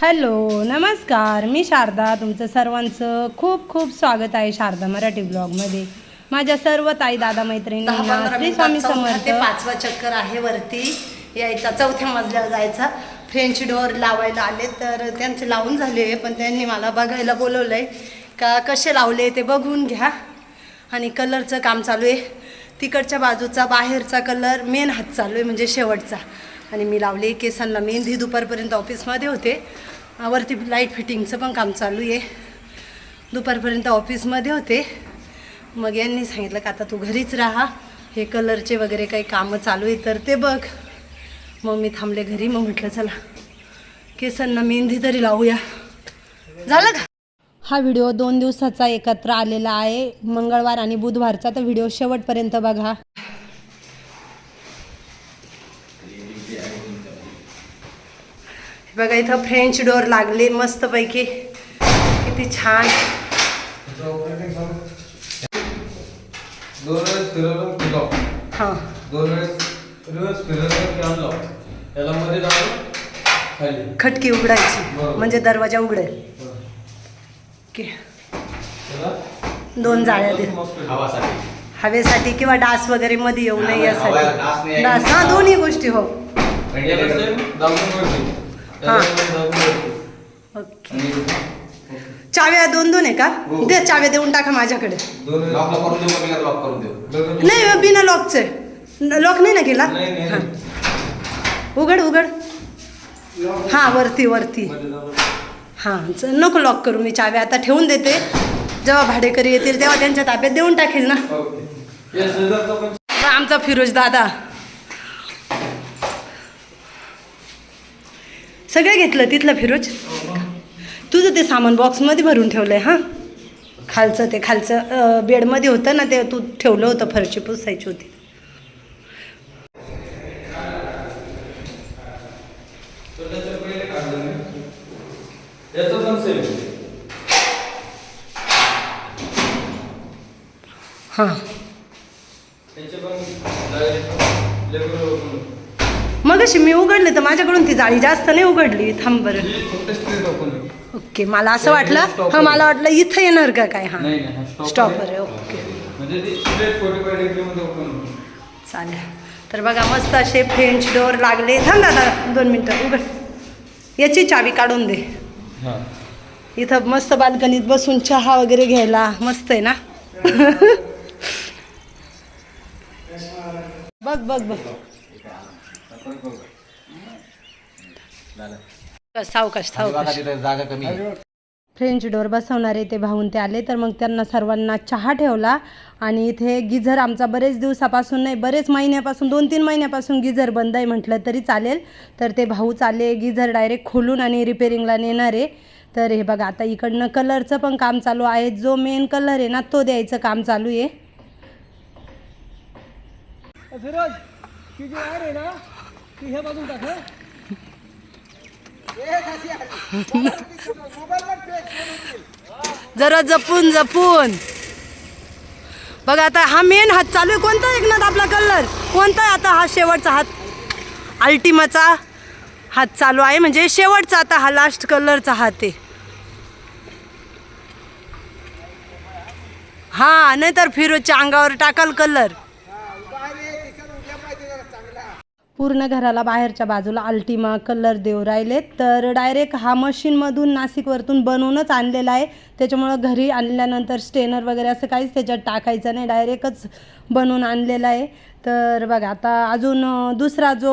Hello नमस्कार. मी शारदा तुमचं सर्वांचं खूप खूप स्वागत आहे शारदा मराठी ब्लॉगमध्ये. माझ्या सर्व ताई दादा मिनिटात स्वामी समर्थ. ते पाचवा चक्कर आहे वरती. यायचा चौथ्या मजल्यावर जायचा. फ्रेंच डोअर लावायला आले तर त्यांचे लावून झाले पण त्यांनी मला बघायला बोलवलंय का कसे लावले ते बघून घ्या. आणि कलरचं काम चालू आहे. तिकडच्या बाजूचा बाहेरचा कलर मेन हात चालू आहे म्हणजे शेवटचा. आणि मी लावले केसांना मेहंदी दुपारपर्यंत ऑफिसमध्ये होते. वरती लाइट फिटिंगचं पण काम चालू आहे. दुपारपर्यंत ऑफिसमध्ये होते. मग यांनी सांगितलं का आता तू घरीच राहा. हे कलरचे वगैरे काही कामं चालू आहे तर ते बघ. मग मी थांबले घरी मग म्हटलं चला केसांना मेहंदी तरी लावूया. झालं का? हा व्हिडिओ दोन दिवसाचा एकत्र आलेला आहे. मंगळवार आणि बुधवारचा. तर व्हिडिओ शेवटपर्यंत बघा. बघा इथं फ्रेंच डोअर लागले मस्तपैकी. किती छान. हां. खटकी उघडायची. म्हणजे दरवाजा उघडेल. दोन जाळ्या दे. हवासाठी. किंवा डास वगैरे मध्ये येऊ नये यासाठी. नाही डास हा दोन्ही गोष्टी हो. हा. ओके. चाव्या दोन दोन आहे का? हो. दे चाव्या देऊन टाका माझ्याकडे. नाही बिना लॉकचे लॉक नाही ना केला? हां. उघड उघड. हां वरती वरती. हां नको लॉक करू मी चाव्या. आता ठेवून देते. जेव्हा भाडेकरी येतील तेव्हा त्यांच्या ताब्यात देऊन टाकेल ना. आमचा फिरोज दादा. सगळं घेतलं तिथलं फिरोज? तुझं ते सामान बॉक्समध्ये भरून ठेवलं आहे हां? खालचं ते खालचं बेडमध्ये होतं ना ते तू ठेवलं होतं फरची पुसायची होती. पण हां मग अशी मी उघडले तर माझ्याकडून ती जाळी जास्त नाही उघडली. थांब बरं. ओके मला असं वाटलं. हां मला वाटलं इथं येणार का काय? हां. स्टॉपर आहे. ओके. म्हणजे चालेल. तर बघा मस्त असे फ्रेंच डोअर लागले. थांब दादा दोन मिनटं उघड. याची चावी काढून दे. इथं मस्त बाल्कनीत बसून चहा वगैरे घ्यायला. मस्त आहे ना? बघ बघ बघ. सावकाश सावकाश. जागा कमी फ्रेंच डोअर बसवणारे ते भाऊन ते आले तर मग त्यांना सर्वांना चहा ठेवला. आणि इथे गिझर आमचा बरेच दिवसापासून नाही बरेच महिन्यापासून दोन तीन महिन्यापासून गिझर बंद आहे म्हटलं तरी चालेल. तर ते भाऊ चाले गिझर डायरेक्ट खोलून आणि रिपेरिंगला नेणारे. तर हे बघा आता इकडनं कलरचं पण काम चालू आहे. जो मेन कलर आहे ना तो द्यायचं काम चालू आहे. जरा जपून जपून. बघा आता हा मेन हात चालू आहे. कोणता एकनाथ आपला कलर कोणता आहे आता हा शेवटचा हात? अल्टिमाचा हात चालू आहे. म्हणजे शेवटचा आता हा लास्ट कलरचा हात आहे. हा नाहीतर फिरोजच्या अंगावर टाकाल कलर पूर्ण घराला बाहेरच्या बाजूला अल्टिमा कलर देऊ राहिले तर डायरेक्ट हा मशीनमधून नाशिकवरतून बनवूनच आणलेला आहे. त्याच्यामुळं घरी आणल्यानंतर स्टेनर वगैरे असं काहीच त्याच्यात टाकायचं नाही. डायरेक्टच बनवून आणलेला आहे. तर बघा आता अजून दुसरा जो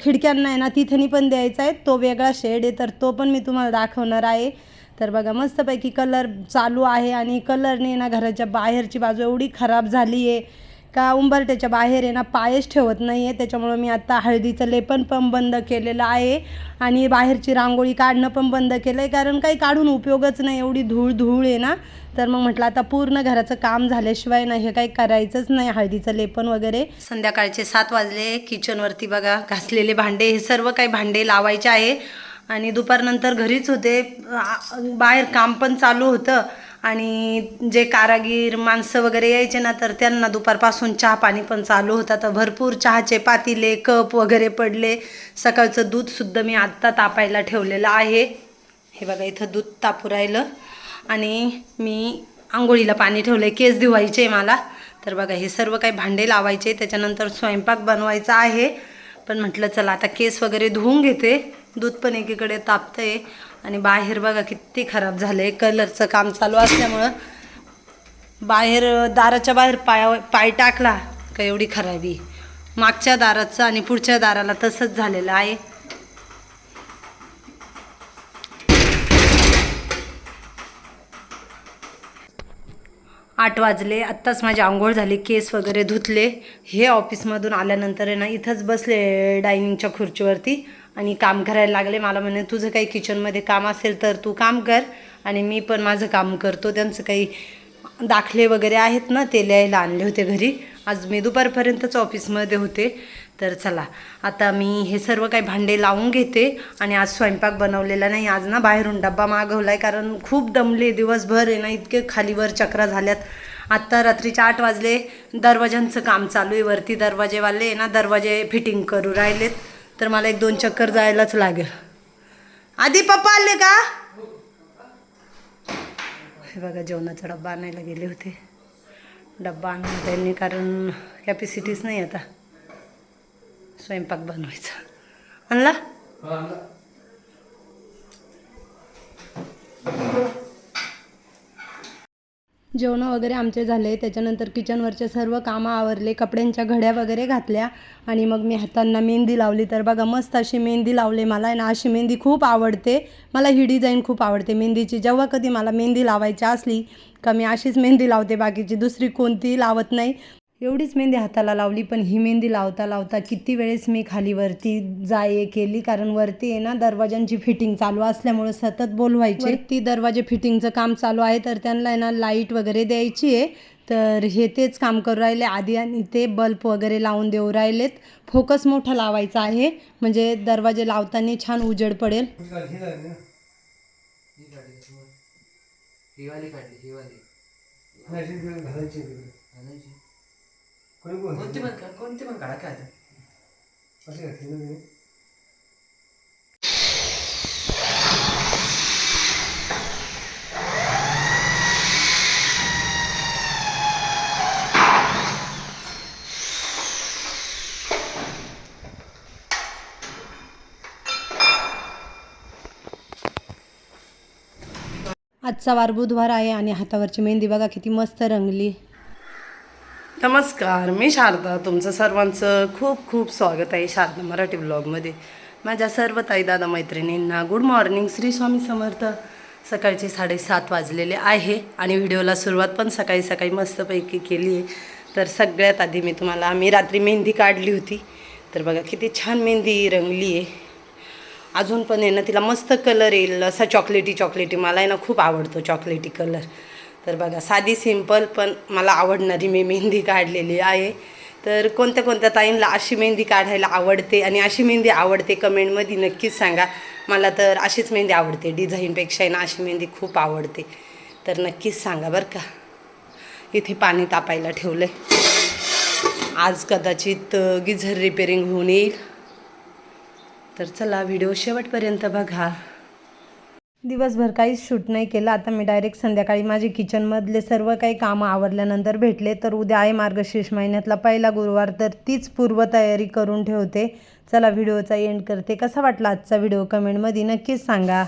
खिडक्यांना आहे ना तिथेनी पण द्यायचा आहे. तो वेगळा शेड आहे तर तो पण मी तुम्हाला दाखवणार आहे. तर बघा मस्तपैकी कलर चालू आहे आणि कलरने ना घराच्या बाहेरची बाजू एवढी खराब झाली आहे. का उंबरट्याच्या बाहेर आहे ना पायच ठेवत नाही आहे त्याच्यामुळं मी आता हळदीचं लेपन पण बंद केलेलं आहे. आणि बाहेरची रांगोळी काढणं पण बंद केलं आहे कारण काही काढून उपयोगच नाही. एवढी धूळ धूळ आहे ना. तर मग म्हटलं आता पूर्ण घराचं काम झाल्याशिवाय नाही हे काही करायचंच नाही हळदीचं लेपन वगैरे. संध्याकाळचे सात वाजले. किचनवरती बघा घासलेले भांडे हे सर्व काही भांडे लावायचे आहे. आणि दुपारनंतर घरीच होते. बाहेर काम पण चालू होतं. आणि जे कारागीर माणसं वगैरे यायचे ना तर त्यांना दुपारपासून चहा पाणी पण चालू होता. तर भरपूर चहाचे पातीले कप वगैरे पडले. सकाळचं दूधसुद्धा मी आत्ता तापायला ठेवलेलं आहे. हे बघा इथं दूध तापू राहिलं. आणि मी आंघोळीला पाणी ठेवलं आहे केस धुवायचे आहे मला. तर बघा हे सर्व काही भांडे लावायचे. त्याच्यानंतर स्वयंपाक बनवायचा आहे. पण म्हटलं चला आता केस वगैरे धुवून घेते. दूध पण एकीकडे तापतं आहे आणि बाहेर बघा किती खराब झालं आहे कलरचं काम चालू असल्यामुळं बाहेर दाराच्या बाहेर पाया पाय टाकला का एवढी खराबी. मागच्या दाराचं आणि पुढच्या दाराला तसंच झालेलं आहे. आठ वाजले आत्ताच माझी आंघोळ झाली केस वगैरे धुतले. हे ऑफिसमधून आल्यानंतर आहे ना इथंच बसले डायनिंगच्या खुर्चीवरती. आणि काम करायला लागले. मला म्हणे तुझं काही किचनमध्ये काम असेल तर तू काम कर. आणि मी पण माझं काम करतो. त्यांचं काही दाखले वगैरे आहेत ना ते लिहायला आणले होते घरी. आज मी दुपारपर्यंतच ऑफिसमध्ये होते. तर चला आता मी हे सर्व काही भांडे लावून घेते. आणि आज स्वयंपाक बनवलेला नाही. आज ना बाहेरून डब्बा मागवला आहे कारण खूप दमले दिवसभर आहे ना इतके खालीवर चक्रा झाल्यात. आत्ता रात्रीचे आठ वाजले. दरवाजांचं काम चालू आहे. वरती दरवाजेवाले ना दरवाजे फिटिंग करू राहिलेत. तर मला एक दोन चक्कर जायलाच लागेल. आधी पप्पा आले का? हे बघा जेवणाचा डब्बा आणायला गेले होते. डब्बा आणला त्यांनी कारण कॅपॅसिटीच नाही आता. स्वयंपाक बनवायचा. आणला. जेवणं वगैरे आमचे झाले त्याच्यानंतर किचनवरचे सर्व कामं आवरले कपड्यांच्या घड्या वगैरे घातल्या आणि मग मी हातांना मेहंदी लावली. तर बघा मस्त अशी मेहंदी लावले मला ना अशी मेहंदी खूप आवडते. मला ही डिझाईन खूप आवडते मेहंदीची. जेव्हा कधी मला मेहंदी लावायची असली का मी अशीच मेहंदी लावते बाकीची. दुसरी कोणतीही लावत नाही. एवढीच मेहंदी हाताला लावली पण ही मेहंदी लावता लावता किती वेळेस मी खाली वरती जाय केली? कारण वरती आहे ना दरवाजांची फिटिंग चालू असल्यामुळे सतत बोलवायचे. ती दरवाजे फिटिंगचं काम चालू आहे तर त्यांना आहे ना लाइट वगैरे द्यायची आहे. तर हे तेच काम करू राहिले. आधी आणि ते बल्ब वगैरे लावून देऊ राहिलेत. फोकस मोठा लावायचा आहे. म्हणजे दरवाजे लावताना छान उजेड पडेल. कोणती पण का- कोणती पण काढा काय आता? आजचा वार बुधवार आहे आणि हातावरची मेहंदी बघा किती मस्त रंगली नमस्कार मी शारदा. तुमचं सर्वांचं खूप खूप स्वागत आहे शारदा मराठी ब्लॉगमध्ये. माझ्या सर्व ताई दादा मैत्रिणींना गुड मॉर्निंग श्री स्वामी समर्थ. सकाळचे साडेसात वाजलेले आहे आणि व्हिडिओला सुरुवात पण सकाळी सकाळी मस्तपैकी केली आहे. तर सगळ्यात आधी मी तुम्हाला मी रात्री मेहंदी काढली होती. तर बघा किती छान मेहंदी रंगली आहे. अजून पण आहे ना तिला मस्त कलर येईल. असा चॉकलेटी चॉकलेटी मला आहे ना खूप आवडतो चॉकलेटी कलर तर बघा साधी सिंपल पण मला आवडणारी मी मेहंदी काढलेली आहे. तर कोणत्या कोणत्या ताईंना अशी मेहंदी काढायला आवडते आणि अशी मेहंदी आवडते कमेंटमध्ये नक्कीच सांगा. मला तर अशीच मेहंदी आवडते. डिझाईनपेक्षा आहे ना अशी मेहंदी खूप आवडते. तर नक्कीच सांगा बरं का. इथे पाणी तापायला ठेवलं आहे आज कदाचित गिझर रिपेरिंग होऊन येईल. तर चला व्हिडिओ शेवटपर्यंत बघा. दिवसभर काहीच शूट नाही केलं. आता मी डायरेक्ट संध्याकाळी माझे किचनमधले सर्व काही कामं आवरल्यानंतर भेटले. तर उद्या आहे मार्गशीर्ष महिन्यातला पहिला गुरुवार. तर तीच पूर्वतयारी करून ठेवते. चला व्हिडिओचा एंड करते. कसा वाटला आजचा व्हिडिओ कमेंटमध्ये नक्कीच सांगा.